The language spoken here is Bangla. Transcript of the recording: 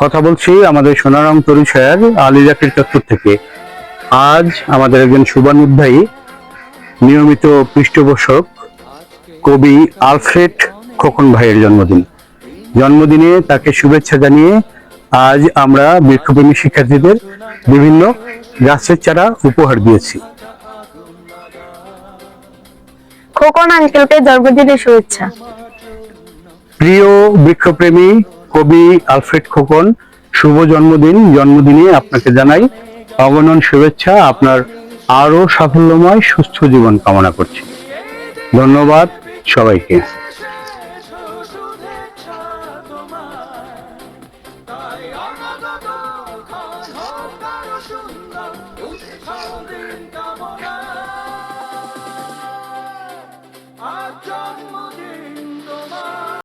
কথা বলছি আমাদের সোনারাম পরিচয়ের আলিজাকের চত্বর থেকে। আজ আমাদের একজন শুভানুধ্যায়ী নিয়মিত পৃষ্ঠপোষক কবি আলফ্রেড খোকন ভাইয়ের জন্মদিন। জন্মদিনে তাকে শুভেচ্ছা জানিয়ে আজ আমরা বৃক্ষপ্রেমী শিক্ষার্থীদের বিভিন্ন গাছের চারা উপহার দিয়েছি। খোকন আঙ্কেলকে জন্মদিনের শুভেচ্ছা। প্রিয় বৃক্ষপ্রেমী কবি আলফ্রেড খোকন শুভ জন্মদিন জন্মদিনে আপনাকে জানাই অগণন শুভেচ্ছা আপনার আরও সাফল্যময় সুস্থ জীবন কামনা করছি। ধন্যবাদ সবাইকে। আজ জন্মদিন